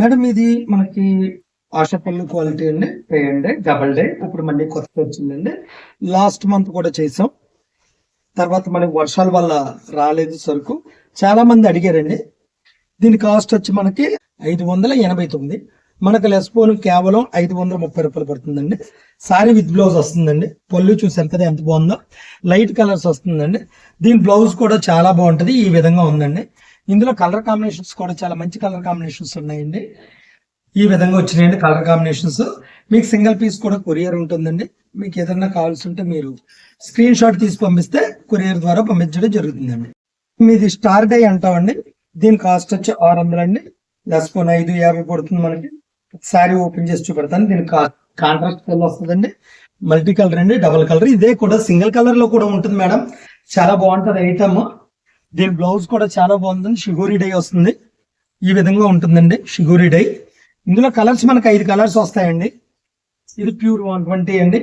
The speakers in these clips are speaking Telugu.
మేడం ఇది మనకి ఆశపల్లి క్వాలిటీ అండి. పే అండి. డబల్ డే ఇప్పుడు మళ్ళీ కొత్త వచ్చిందండి. లాస్ట్ మంత్ కూడా చేసాం. తర్వాత మనకి వర్షాల వల్ల రాలేదు సరుకు. చాలా మంది అడిగారండి. దీని కాస్ట్ వచ్చి మనకి ఐదు వందల ఎనభై తొమ్మిది. మనకు లెస్పోన్ కేవలం ఐదు వందల ముప్పై రూపాయలు పడుతుందండి. సారీ విత్ బ్లౌజ్ వస్తుందండి. పళ్ళు చూసారు కదా ఎంత బాగుందో. లైట్ కలర్స్ వస్తుందండి. దీని బ్లౌజ్ కూడా చాలా బాగుంటుంది ఈ విధంగా ఉందండి. ఇందులో కలర్ కాంబినేషన్స్ కూడా చాలా మంచి కలర్ కాంబినేషన్స్ ఉన్నాయండి. ఈ విధంగా వచ్చినాయండి కలర్ కాంబినేషన్స్. మీకు సింగిల్ పీస్ కూడా కొరియర్ ఉంటుందండి. మీకు ఏదైనా కావాల్సి ఉంటే మీరు స్క్రీన్ షాట్ తీసి పంపిస్తే కొరియర్ ద్వారా పంపించడం జరుగుతుందండి. మీది స్టార్ డై అంటామండి. దీని కాస్ట్ వచ్చి ఆరు వందలండి. లెస్పోన్ ఐదు యాభై పడుతుంది మనకి. శారీ ఓపెన్ చేసి చూపెడతాను. దీని కాంట్రాస్ట్ కలర్ వస్తుందండి. మల్టీ కలర్ అండి డబుల్ కలర్. ఇదే కూడా సింగిల్ కలర్లో కూడా ఉంటుంది మేడం. చాలా బాగుంటది ఐటమ్. దీని బ్లౌజ్ కూడా చాలా బాగుంటుంది షిగోరి డై వస్తుంది. ఈ విధంగా ఉంటుందండి షిగోరి డై. ఇందులో కలర్స్ మనకి ఐదు కలర్స్ వస్తాయండి. ఇది ప్యూర్ వన్ ట్వంటీ అండి.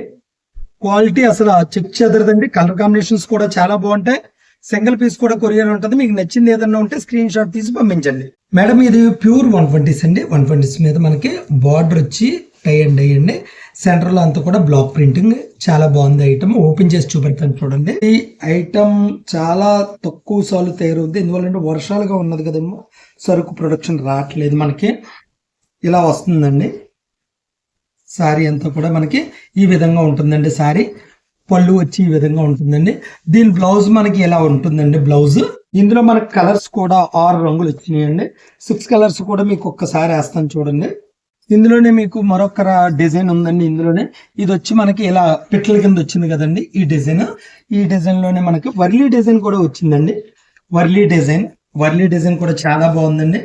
క్వాలిటీ అసలు చెక్ చెదరదండి. కలర్ కాంబినేషన్స్ కూడా చాలా బాగుంటాయి. సింగిల్ పీస్ కూడా కొరియర్ ఉంటుంది. మీకు నచ్చింది ఏదన్నా ఉంటే స్క్రీన్ షాట్ తీసి పంపించండి. మేడం ఇది ప్యూర్ వన్ ట్వంటీస్ అండి. వన్ ట్వంటీస్ మీద మనకి బార్డర్ వచ్చి టై అండ్ డై అండి. సెంటర్ అంతా కూడా బ్లాక్ ప్రింటింగ్ చాలా బాగుంది ఐటమ్ ఓపెన్ చేసి చూపెడతాను చూడండి. ఈ ఐటమ్ చాలా తక్కువ సార్లు తయారవుద్ది. ఎందువల్లంటే వర్షాలుగా ఉన్నది కదేమో. సరుకు ప్రొడక్షన్ రావట్లేదు మనకి. ఇలా వస్తుందండి. శారీ అంతా కూడా మనకి ఈ విధంగా ఉంటుందండి శారీ పళ్ళు వచ్చి ఈ విధంగా ఉంటుందండి. దీని బ్లౌజ్ మనకి ఎలా ఉంటుందండి బ్లౌజ్ ఇందులో మనకి కలర్స్ కూడా ఆరు రంగులు వచ్చినాయండి. సిక్స్ కలర్స్ కూడా మీకు ఒక్కసారి వేస్తాను చూడండి. ఇందులోనే మీకు మరొక డిజైన్ ఉందండి ఇందులోనే. ఇది వచ్చి మనకి ఇలా పిట్ల కింద వచ్చింది కదండి ఈ డిజైన్ ఈ డిజైన్లోనే మనకి వర్లీ డిజైన్ కూడా వచ్చిందండి. వర్లీ డిజైన్ వర్లీ డిజైన్ కూడా చాలా బాగుందండి.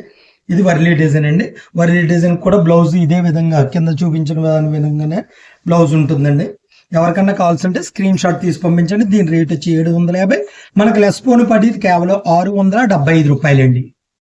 ఇది వర్లీ డిజైన్ అండి. వర్లీ డిజైన్ కూడా బ్లౌజ్ ఇదే విధంగా కింద చూపించిన విధంగానే బ్లౌజ్ ఉంటుందండి. ఎవరికన్నా కావాల్సి ఉంటే స్క్రీన్ షాట్ తీసి పంపించండి. దీని రేట్ వచ్చి ఏడు వందల యాభై. మనకు లెస్ ఫోన్ పడేది కేవలం ఆరు వందల డెబ్బై ఐదు రూపాయలండి.